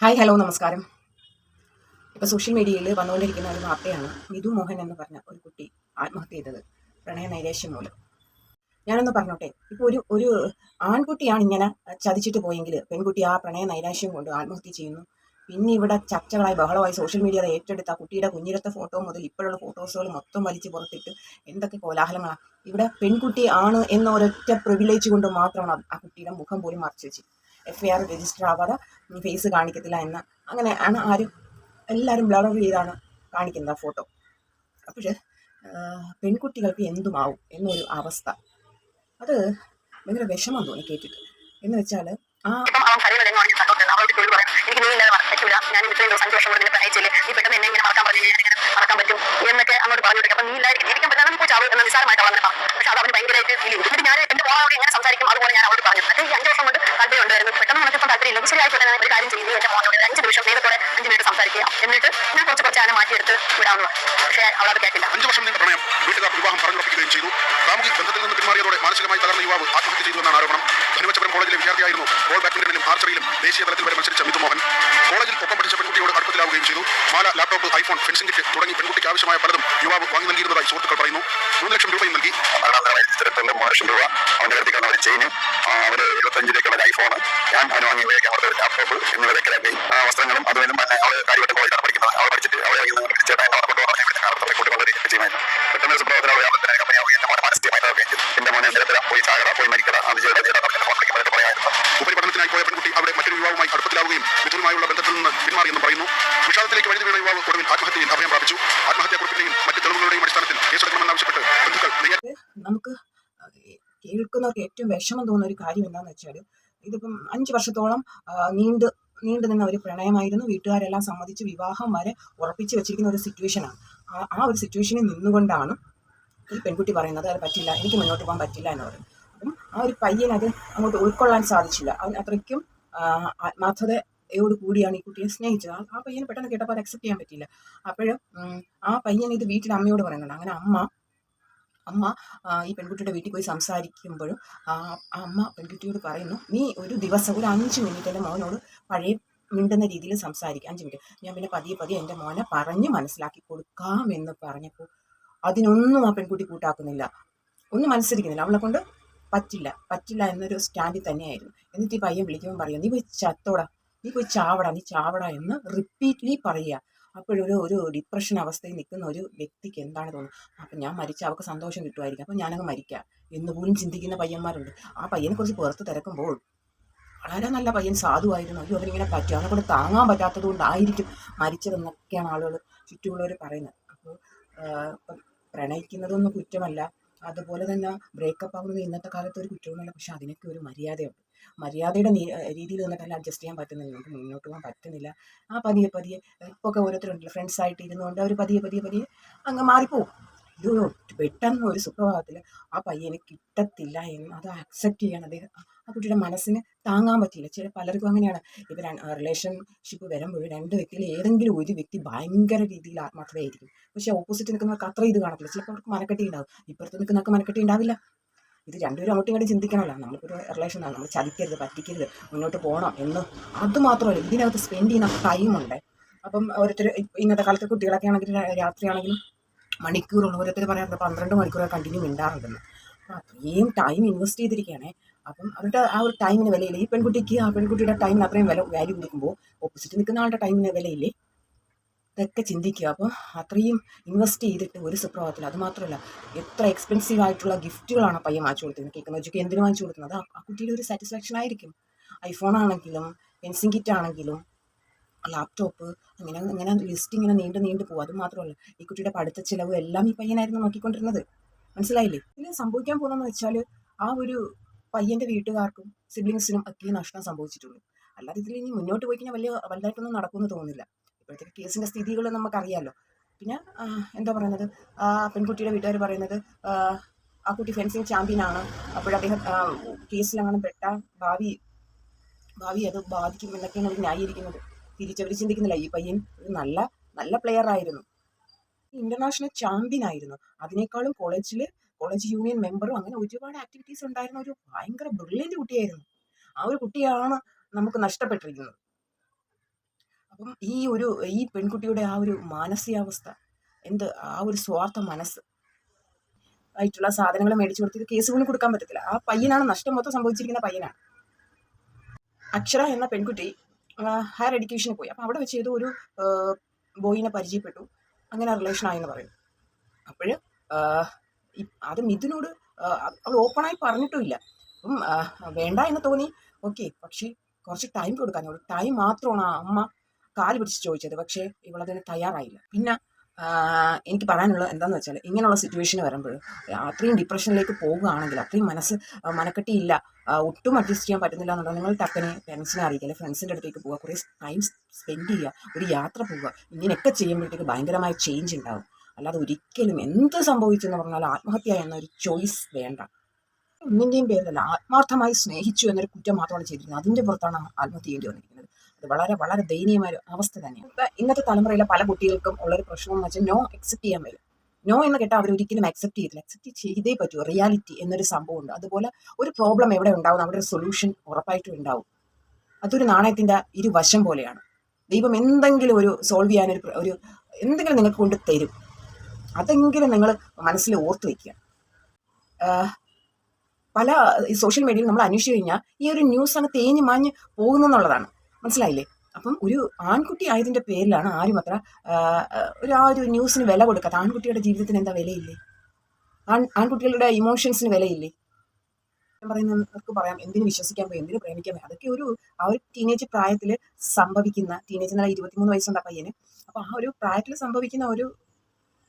Hi hello നമസ്കാരം. ഇപ്പോൾ social മീഡിയയിൽ വന്നുകൊണ്ടിരിക്കുന്ന ഒരു വാർത്തയാണ് മിഥു മോഹൻ എന്ന് പറഞ്ഞ ഒരു കുട്ടി ആത്മഹത്യ ചെയ്തത് പ്രണയ നൈരാശ്യം മൂലം. ഞാനൊന്ന് പറഞ്ഞോട്ടെ ഇപ്പോൾ ഒരു ഒരു ആൺകുട്ടിയാണ് ഇങ്ങനെ ചതിച്ചിട്ട് പോയെങ്കിൽ പെൺകുട്ടി ആ പ്രണയ നൈരാശ്യം കൊണ്ട് ആത്മഹത്യ ചെയ്യുന്നു. പിന്നെ ഇവിടെ ചർച്ചകളായി ബഹളമായി സോഷ്യൽ മീഡിയയിൽ ഏറ്റെടുത്ത കുട്ടിയുടെ കുഞ്ഞിരത്തെ ഫോട്ടോ മുതൽ ഇപ്പോഴുള്ള ഫോട്ടോസുകൾ മൊത്തം വലിച്ചു പുറത്തിട്ട് എന്തൊക്കെ കോലാഹലങ്ങളാണ് ഇവിടെ പെൺകുട്ടി ആണ് എന്ന ഒരൊറ്റ പ്രിവിലേജ് കൊണ്ട് മാത്രമാണ് ആ കുട്ടിയുടെ മുഖം പോലും മറച്ചു വെച്ച് എഫ് ഐ ആർ രജിസ്റ്റർ ആവാതെ ഫേസ് കാണിക്കത്തില്ല എന്ന്. അങ്ങനെ ആണ് ആരും എല്ലാവരും ബ്ലർ ചെയ്താണ് കാണിക്കുന്നത് ആ ഫോട്ടോ അപ്പോൾ പെൺകുട്ടികൾക്ക് എന്തുമാവും എന്നൊരു അവസ്ഥ. അത് ഭയങ്കര വിഷമം തോന്നി കേട്ടിട്ട്. എന്ന് വെച്ചാൽ ആ എനിക്ക് നീ ഞാൻ നീ എന്നെ മറക്കാൻ പറഞ്ഞു മറക്കാൻ പറ്റും എന്നൊക്കെ അങ്ങോട്ട് പറഞ്ഞു നീ ജീവിക്കാൻ എന്ന് ഞാൻ സംസാരിക്കും. അതുപോലെ ഞാൻ പറഞ്ഞു വർഷം കൊണ്ട് താല്പര്യം ഉണ്ടായിരുന്നു താല്പര്യം ശരിയായിക്കോട്ടെ ഞാൻ ഒരു കാര്യം ചെയ്ത് എന്റെ മോനോട് അഞ്ച് നിമിഷം നേരത്തോടെ അഞ്ച് മിനിറ്റ് സംസാരിക്കുക. എന്നിട്ട് ഞാൻ കുറച്ച് കുറച്ച് അതിനെ മാറ്റിയെടുത്ത് വിടാമെന്ന് പറഞ്ഞു പക്ഷേ അവളത് കേട്ടില്ല. അഞ്ച് വർഷം നീണ്ട പ്രണയം. വീട്ടുകാർ വിവാഹം പറഞ്ഞുറപ്പിക്കുകയും ചെയ്തു. സാമൂഹിക ബന്ധത്തിൽ നിന്ന് പിന്മാറിയതോടെ മാനസികമായി തകർന്ന യുവാവ് ആത്മഹത്യ ചെയ്തുവെന്നാണ് ആരോപണം. ധനുവച്ചപുരം കോളേജിലെ വിദ്യാർത്ഥിയായിരുന്നു. ബോൾ ബാഡ്മിന്റണിലും ആർച്ചറിയിലും ദേശീയ തലത്തിൽ വരെ മത്സരിച്ച മിഥു മോഹൻ. കോളേജിൽ ഒപ്പം പഠിച്ച പെൺകുട്ടിയോട് അടുപ്പത്തിലാവുകയും ചെയ്തു. മാല ലാപ്ടോപ്പ് ഐഫോൺ ഫെൻസിംഗ് കിറ്റ് തുടങ്ങി പെൺകുട്ടിക്ക് ആവശ്യമായ പലതും യുവാവ് വാങ്ങി നൽകിയിരുന്നതായി സുഹൃത്തുക്കൾ പറയുന്നു. മൂന്ന് ലക്ഷം രൂപയും നൽകി. രജിസ്റ്ററിട്ടുണ്ട് മൂന്ന് ലക്ഷം രൂപ. അവന്റെ അടുത്തേക്കാണ് ഒരു ചെയിന് അവർ ഇരുപത്തഞ്ച് രൂപയ്ക്കുള്ള ഐഫോൺ ഞാൻ അവന് വാങ്ങി ഉപയോഗിക്കാൻ കൊടുത്ത ലാപ്ടോപ്പ് എന്നിവ വെക്കലാക്കി ആ വസ്ത്രങ്ങളും അതുവരും തന്നെ അവൾ കാര്യമായിട്ട് കോളേജാണ് പഠിക്കുന്നത് അവൾ പഠിച്ചിട്ട് ഇറങ്ങി ചേട്ടാ എന്നെ കൊണ്ട് പറഞ്ഞു ഇവിടുത്തെ കാലത്ത് കൂട്ടി വളരെ ചെയ്യുമായിരുന്നു പെട്ടെന്ന് ഒരു സുപ്രഭാതത്തിൽ അവരുടെ കമ്പനി എന്റെ മോനെ തകർക്കുകയും ചെയ്തു എന്റെ മോനെ നിരന്തരം പോയി ചാകട പോയി മരിക്കട അത് ചേട്ടാ ചേട്ടാ പറഞ്ഞ ഫോൺ വിളിക്കുമ്പോൾ പറയായിരുന്നു ഉപരിപഠനത്തിനായി പോയ പെൺകുട്ടി അവിടെ മറ്റൊരു യുവാവുമായി അടുപ്പത്തിലാവുകയും മിഥുനുമായുള്ള ബന്ധത്തിൽ നിന്ന് പിന്മാറിയെന്നും പറയുന്നു വിഷാദത്തിലേക്ക് വഴി വീണ യുവാവ് ഒടുവിൽ ആത്മഹത്യയിൽ അഭയം പ്രാപിച്ചു ആത്മഹത്യാക്കുറിപ്പിന്റെയും മറ്റ് തെളിവുകളുടെയും അടിസ്ഥാനത്തിൽ കേസെടുക്കണമെന്നാവശ്യപ്പെട്ട് ബന്ധുക്കൾ നമുക്ക് കേൾക്കുന്നവർക്ക് ഏറ്റവും വിഷമം തോന്നുന്ന ഒരു കാര്യം എന്താണെന്ന് വെച്ചാൽ ഇതിപ്പം അഞ്ച് വർഷത്തോളം നീണ്ട് നീണ്ടു നിന്ന ഒരു പ്രണയമായിരുന്നു. വീട്ടുകാരെല്ലാം സമ്മതിച്ച് വിവാഹം വരെ ഉറപ്പിച്ച് വെച്ചിരിക്കുന്ന ഒരു സിറ്റുവേഷനാണ് ആ ഒരു സിറ്റുവേഷനിൽ നിന്നുകൊണ്ടാണ് ഈ പെൺകുട്ടി പറയുന്നത് അത് പറ്റില്ല എനിക്ക് മുന്നോട്ട് പോകാൻ പറ്റില്ല എന്ന് പറയും അപ്പം ആ ഒരു പയ്യൻ അത് അങ്ങോട്ട് ഉൾക്കൊള്ളാൻ സാധിച്ചില്ല. അവൻ അത്രയ്ക്കും ആത്മാർത്ഥതയോട് കൂടിയാണ് ഈ കുട്ടിയെ സ്നേഹിച്ചത്. ആ- പയ്യനെ പെട്ടെന്ന് കേട്ടപ്പോൾ അത് അക്സെപ്റ്റ് ചെയ്യാൻ പറ്റില്ല അപ്പോഴും ആ പയ്യൻ ഇത് വീട്ടിൽ അമ്മയോട് പറയുന്നുണ്ട്. അങ്ങനെ അമ്മ അമ്മ ഈ പെൺകുട്ടിയുടെ വീട്ടിൽ പോയി സംസാരിക്കുമ്പോഴും അമ്മ പെൺകുട്ടിയോട് പറയുന്നു നീ ഒരു ദിവസം ഒരു അഞ്ച് മിനിറ്റ് എന്റെ മോനോട് പഴയ മിണ്ടുന്ന രീതിയിൽ സംസാരിക്കുക അഞ്ച് മിനിറ്റ്. ഞാൻ പിന്നെ പതിയെ പതിയെ എന്റെ മോനെ പറഞ്ഞ് മനസ്സിലാക്കി കൊടുക്കാം കൊടുക്കാമെന്ന് പറഞ്ഞപ്പോൾ അതിനൊന്നും ആ പെൺകുട്ടി കൂട്ടാക്കുന്നില്ല. ഒന്നും മനസ്സിരിക്കുന്നില്ല അവളെ കൊണ്ട് പറ്റില്ല. പറ്റില്ല എന്നൊരു സ്റ്റാൻഡിൽ തന്നെയായിരുന്നു. എന്നിട്ട് ഈ പയ്യൻ വിളിക്കുമ്പോൾ പറയുക നീ പോയി ചത്തോടാ. നീ പോയി ചാവടാ. നീ ചാവടാ എന്ന് റിപ്പീറ്റ്ലി പറയുക. അപ്പോഴൊരു ഒരു ഡിപ്രഷൻ അവസ്ഥയിൽ നിൽക്കുന്ന ഒരു വ്യക്തിക്ക് എന്താണ് തോന്നുന്നത്? അപ്പം ഞാൻ മരിച്ച അവൾക്ക് സന്തോഷം കിട്ടുമായിരിക്കും. അപ്പം ഞാനങ്ങ് മരിക്കാം. എന്ന് പോലും ചിന്തിക്കുന്ന പയ്യന്മാരുണ്ട്. ആ പയ്യനെ കുറിച്ച് പുറത്ത് തിരക്കുമ്പോൾ വളരെ നല്ല പയ്യൻ സാധുവായിരുന്നു അയ്യോ അവനിങ്ങനെ പറ്റും. അവനെ കൊണ്ട് താങ്ങാൻ പറ്റാത്തത് കൊണ്ടായിരിക്കും മരിച്ചതെന്നൊക്കെയാണ് ആളുകൾ ചുറ്റുമുള്ളവർ പറയുന്നത്. അപ്പോൾ പ്രണയിക്കുന്നതൊന്നും കുറ്റമല്ല. അതുപോലെ തന്നെ ബ്രേക്കപ്പ് ആകുന്നത് ഇന്നത്തെ കാലത്ത് ഒരു കുറ്റമൊന്നുമല്ല പക്ഷെ അതിനൊക്കെ ഒരു മര്യാദയുണ്ട്. മര്യാദയുടെ രീതിയിൽ നിന്നിട്ടല്ല അഡ്ജസ്റ്റ് ചെയ്യാൻ പറ്റുന്നില്ല. നമുക്ക് മുന്നോട്ട് പോകാൻ പറ്റുന്നില്ല. ആ പതിയെ പതിയെ ഇപ്പോൾ ഒക്കെ ഓരോരുത്തരുണ്ടല്ലോ. ഫ്രണ്ട്സ് ആയിട്ട് ഇരുന്നുകൊണ്ട് അവർ പതിയെ പതിയെ പതിയെ അങ്ങ് മാറിപ്പോവും. ഇത് പെട്ടെന്ന് ഒരു സുപ്രഭാതത്തിൽ ആ പയ്യനെ കിട്ടത്തില്ല എന്ന് അത് അക്സെപ്റ്റ് ചെയ്യാൻ അദ്ദേഹം. ആ കുട്ടിയുടെ മനസ്സിന് താങ്ങാൻ പറ്റിയില്ല. ചില പലർക്കും അങ്ങനെയാണ്. ഇപ്പോൾ റിലേഷൻഷിപ്പ് വരുമ്പോൾ രണ്ട് വ്യക്തിയിൽ ഏതെങ്കിലും ഒരു വ്യക്തി ഭയങ്കര രീതിയിൽ ആത്മാർത്ഥതയായിരിക്കും. പക്ഷേ ഓപ്പോസിറ്റ് നിൽക്കുന്നവർക്ക് അത്ര ഇത് കാണത്തില്ല. ചിലപ്പോൾ അവർക്ക് മനക്കെട്ടി ഉണ്ടാവും ഇപ്പുറത്ത് നിൽക്കുന്നവർക്ക് മനക്കെട്ടി ഉണ്ടാവില്ല ഇത് രണ്ടുപേരും അങ്ങോട്ടും ഇങ്ങോട്ടും ചിന്തിക്കണമല്ലോ. ഒരു ആണ്. നമ്മൾ ചതിക്കരുത് പറ്റിക്കരുത് മുന്നോട്ട് പോകണം എന്ന്. അതുമാത്രമല്ല ഇതിനകത്ത് സ്പെൻഡ് ചെയ്യുന്ന ടൈമുണ്ട് അപ്പം ഓരോരുത്തർ ഇന്നത്തെ കാലത്തെ കുട്ടികളൊക്കെ ആണെങ്കിലും രാത്രിയാണെങ്കിലും മണിക്കൂറുള്ള ഓരോരുത്തർ പറയാറുണ്ട് പന്ത്രണ്ട് മണിക്കൂർ കണ്ടിന്യൂ മിണ്ടാറുണ്ടെന്ന്. അപ്പം അത്രയും ടൈം ഇൻവെസ്റ്റ് ചെയ്തിരിക്കുകയാണേ അപ്പം അവരുടെ ആ ഒരു ടൈമിന് വിലയില്ലേ? ഈ പെൺകുട്ടിക്ക് ആ പെൺകുട്ടിയുടെ ടൈമിന് അത്രയും വില വാല്യൂ കൊടുക്കുമ്പോൾ ഓപ്പോസിറ്റ് നിൽക്കുന്ന ആളുടെ ടൈമിന് വിലയില്ലേ? ഇതൊക്കെ ചിന്തിക്കുക. അപ്പോൾ അത്രയും ഇൻവെസ്റ്റ് ചെയ്തിട്ട് ഒരു സുപ്രഭാതത്തിൽ അതുമാത്രമല്ല എത്ര എക്സ്പെൻസീവ് ആയിട്ടുള്ള ഗിഫ്റ്റുകളാണ് പയ്യൻ വാങ്ങിച്ചു കൊടുക്കുന്നത് കേൾക്കുന്ന വെച്ചൊക്കെ എന്തിനു വാങ്ങിച്ചു കൊടുക്കുന്നത് ആ- കുട്ടിയുടെ ഒരു സാറ്റിസ്ഫാക്ഷൻ ആയിരിക്കും. ഐഫോൺ ആണെങ്കിലും പെൻസിൽ കിറ്റ് ആണെങ്കിലും ലാപ്ടോപ്പ് അങ്ങനെ അങ്ങനെ ലിസ്റ്റ് ഇങ്ങനെ നീണ്ടു നീണ്ടു പോകും. അത് മാത്രമല്ല ഈ കുട്ടിയുടെ പഠിത്ത ചിലവ് എല്ലാം ഈ പയ്യനായിരുന്നു നോക്കിക്കൊണ്ടിരുന്നത്. മനസ്സിലായില്ലേ? ഇതിൽ സംഭവിക്കാൻ പോകുന്നതെന്ന് വെച്ചാൽ ആ ഒരു പയ്യന്റെ വീട്ടുകാർക്കും സിബ്ലിങ്സിനും ഒക്കെ നഷ്ടം സംഭവിച്ചിട്ടുള്ളൂ. അല്ലാതെ ഇതിൽ ഇനി മുന്നോട്ട് പോയി കഴിഞ്ഞാൽ വലിയ വലുതായിട്ടൊന്നും നടക്കുമെന്ന് തോന്നുന്നില്ല. ഇപ്പോഴത്തെ കേസിന്റെ സ്ഥിതികൾ നമുക്കറിയാമല്ലോ പിന്നെ എന്താ പറയുന്നത്? ആ പെൺകുട്ടിയുടെ വീട്ടുകാർ പറയുന്നത് ആ, കുട്ടി ഫെൻസിങ് ചാമ്പ്യനാണ്. അപ്പോഴദ്ദേഹം കേസിലങ്ങനെ പെട്ട ഭാവി ഭാവി അത് ബാധിക്കും എന്നൊക്കെയാണ് അവർ ന്യായീകരിക്കുന്നത്. തിരിച്ചവർ ചിന്തിക്കുന്നില്ല ഈ പയ്യൻ ഒരു നല്ല നല്ല പ്ലെയർ ആയിരുന്നു. ഇന്റർനാഷണൽ ചാമ്പ്യൻ ആയിരുന്നു. അതിനേക്കാളും കോളേജിൽ കോളേജ് യൂണിയൻ മെമ്പറും അങ്ങനെ ഒരുപാട് ആക്ടിവിറ്റീസ് ഉണ്ടായിരുന്ന ഒരു ഭയങ്കര ബ്രില്യന്റ് കുട്ടിയായിരുന്നു. ആ ഒരു കുട്ടിയാണ് നമുക്ക് നഷ്ടപ്പെട്ടിരിക്കുന്നത്. അപ്പം ഈ ഒരു ഈ പെൺകുട്ടിയുടെ ആ ഒരു മാനസികാവസ്ഥ എന്ത് ആ ഒരു സ്വാർത്ഥ മനസ്സ് ആയിട്ടുള്ള സാധനങ്ങൾ മേടിച്ചു കൊടുത്തിട്ട് കേസ് പോലും കൊടുക്കാൻ പറ്റത്തില്ല. ആ പയ്യനാണ് നഷ്ടം മൊത്തം സംഭവിച്ചിരിക്കുന്ന പയ്യനാണ്. അക്ഷര എന്ന പെൺകുട്ടി ഹയർ എഡ്യൂക്കേഷന് പോയി. അപ്പം അവിടെ വെച്ച് ഏതോ ഒരു ബോയിനെ പരിചയപ്പെട്ടു. അങ്ങനെ റിലേഷൻ ആയെന്ന് പറയും അപ്പോൾ അത് മിഥുനോട് അവൾ ഓപ്പണായി പറഞ്ഞിട്ടുമില്ല. അപ്പം വേണ്ട എന്ന് തോന്നി. ഓക്കെ പക്ഷേ കുറച്ച് ടൈം കൊടുക്കാൻ. ടൈം മാത്രമാണ് ആ അമ്മ കാൽ പിടിച്ച് ചോദിച്ചത്. പക്ഷേ ഇവളതിന് തയ്യാറായില്ല. പിന്നെ എനിക്ക് പറയാനുള്ളത് എന്താണെന്ന് വെച്ചാൽ ഇങ്ങനെയുള്ള സിറ്റുവേഷൻ വരുമ്പോൾ അത്രയും ഡിപ്രഷനിലേക്ക് പോകുകയാണെങ്കിൽ അത്രയും മനസ്സ് മനക്കെട്ടിയില്ല ഒട്ടും അഡ്ജസ്റ്റ് ചെയ്യാൻ പറ്റുന്നില്ല എന്നുണ്ടെങ്കിൽ നിങ്ങൾ ടക്കനെ പേരൻസിനെ അറിയിക്കുക. ഫ്രണ്ട്സിന്റെ അടുത്തേക്ക് പോവുക. കുറേ ടൈം സ്പെൻഡ് ചെയ്യുക. ഒരു യാത്ര പോവുക. ഇങ്ങനെയൊക്കെ ചെയ്യുമ്പോഴത്തേക്ക് ഭയങ്കരമായ ചേഞ്ച് ഉണ്ടാകും അല്ലാതെ ഒരിക്കലും എന്ത് സംഭവിച്ചെന്ന് പറഞ്ഞാൽ ആത്മഹത്യ എന്നൊരു ചോയ്സ് വേണ്ട. ഒന്നിന്റെയും പേരിലല്ല ആത്മാർത്ഥമായി സ്നേഹിച്ചു എന്നൊരു കുറ്റം മാത്രമാണ് ചെയ്തിരുന്നത്. അതിന്റെ പുറത്താണ് ആത്മഹത്യ ചെയ്യേണ്ടി വന്നിരിക്കുന്നത്. അത് വളരെ വളരെ ദയനീയമായ ഒരു അവസ്ഥ തന്നെയാണ്. ഇന്നത്തെ തലമുറയിലെ പല കുട്ടികൾക്കും ഉള്ളൊരു പ്രശ്നം എന്ന് വെച്ചാൽ നോ അക്സെപ്റ്റ് ചെയ്യാൻ വരും. നോ എന്ന് കേട്ടാൽ അവർ ഒരിക്കലും അക്സെപ്റ്റ് ചെയ്തില്ല അക്സെപ്റ്റ് ചെയ്തേ പറ്റൂ. റിയാലിറ്റി എന്നൊരു സംഭവം ഉണ്ട്. അതുപോലെ ഒരു പ്രോബ്ലം എവിടെ ഉണ്ടാവും? അവിടെ ഒരു സൊല്യൂഷൻ ഉറപ്പായിട്ടും ഉണ്ടാവും. അതൊരു ഇരു വശം പോലെയാണ്. ദൈവം എന്തെങ്കിലും ഒരു സോൾവ് ചെയ്യാൻ ഒരു ഒരു എന്തെങ്കിലും നിങ്ങൾക്ക് കൊണ്ട് തരും. അതെങ്കിലും നിങ്ങൾ മനസ്സിൽ ഓർത്ത് വയ്ക്കുക പല സോഷ്യൽ മീഡിയയിൽ നമ്മൾ അന്വേഷിച്ചു കഴിഞ്ഞാൽ ഈ ഒരു ന്യൂസ് അങ്ങ് തേഞ്ഞ് മാഞ്ഞ് പോകുന്നു എന്നുള്ളതാണ് മനസ്സിലായില്ലേ? അപ്പം ഒരു ആൺകുട്ടി ആയതിന്റെ പേരിലാണ് ആരും അത്ര ഒരു ആ ഒരു ന്യൂസിന് വില കൊടുക്കാത്ത ആൺകുട്ടിയുടെ ജീവിതത്തിന് എന്താ വിലയില്ലേ? ആൺ ആൺകുട്ടികളുടെ ഇമോഷൻസിന് വിലയില്ലേ? പറയുന്നവർക്ക് പറയാം എന്തിനു വിശ്വസിക്കാൻ പോയി എന്തിനു പ്രേമിക്കാൻ പോയി? അതൊക്കെ ഒരു ആ ഒരു ടീനേജ് പ്രായത്തിൽ സംഭവിക്കുന്ന ടീനേജ് എന്നാൽ ഇരുപത്തിമൂന്ന് വയസ്സുണ്ട് പയ്യന്. അപ്പോൾ ആ ഒരു പ്രായത്തിൽ സംഭവിക്കുന്ന ഒരു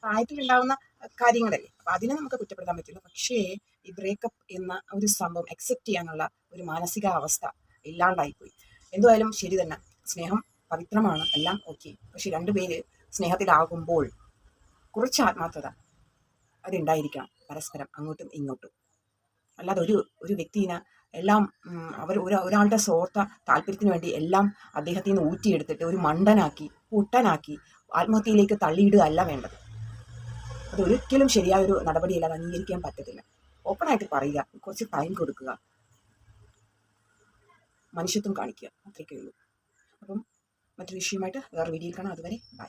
പ്രായത്തിലുണ്ടാവുന്ന കാര്യങ്ങളല്ലേ? അപ്പം അതിനെ നമുക്ക് കുറ്റപ്പെടുത്താൻ പറ്റില്ല. പക്ഷേ ഈ ബ്രേക്കപ്പ് എന്ന ഒരു സംഭവം അക്സെപ്റ്റ് ചെയ്യാനുള്ള ഒരു മാനസികാവസ്ഥ ഇല്ലാണ്ടായിപ്പോയി. എന്തുമായാലും ശരി തന്നെ. സ്നേഹം പവിത്രമാണ്. എല്ലാം ഓക്കെ പക്ഷെ രണ്ടുപേര് സ്നേഹത്തിലാകുമ്പോൾ കുറച്ച് ആത്മാർത്ഥത അതുണ്ടായിരിക്കണം. പരസ്പരം അങ്ങോട്ടും ഇങ്ങോട്ടും. അല്ലാതെ ഒരു ഒരു വ്യക്തിനെ എല്ലാം അവർ ഒരു ഒരാളുടെ സ്വാർത്ഥ താല്പര്യത്തിന് വേണ്ടി എല്ലാം അദ്ദേഹത്തിൽ നിന്ന് ഊറ്റിയെടുത്തിട്ട് ഒരു മണ്ടനാക്കി പൊട്ടനാക്കി ആത്മഹത്യയിലേക്ക് തള്ളിയിടുക അല്ല വേണ്ടത്. അതൊരിക്കലും ശരിയായ ഒരു നടപടിയല്ല അത് അംഗീകരിക്കാൻ പറ്റത്തില്ല. ഓപ്പണായിട്ട് പറയുക. കുറച്ച് ടൈം കൊടുക്കുക. മനുഷ്യത്വം കാണിക്കുക. അത്രയൊക്കെ ഉള്ളൂ അപ്പം മറ്റൊരു വിഷയമായിട്ട് വേറെ വീഡിയോയിൽ കാണാം. അതുവരെ ബൈ.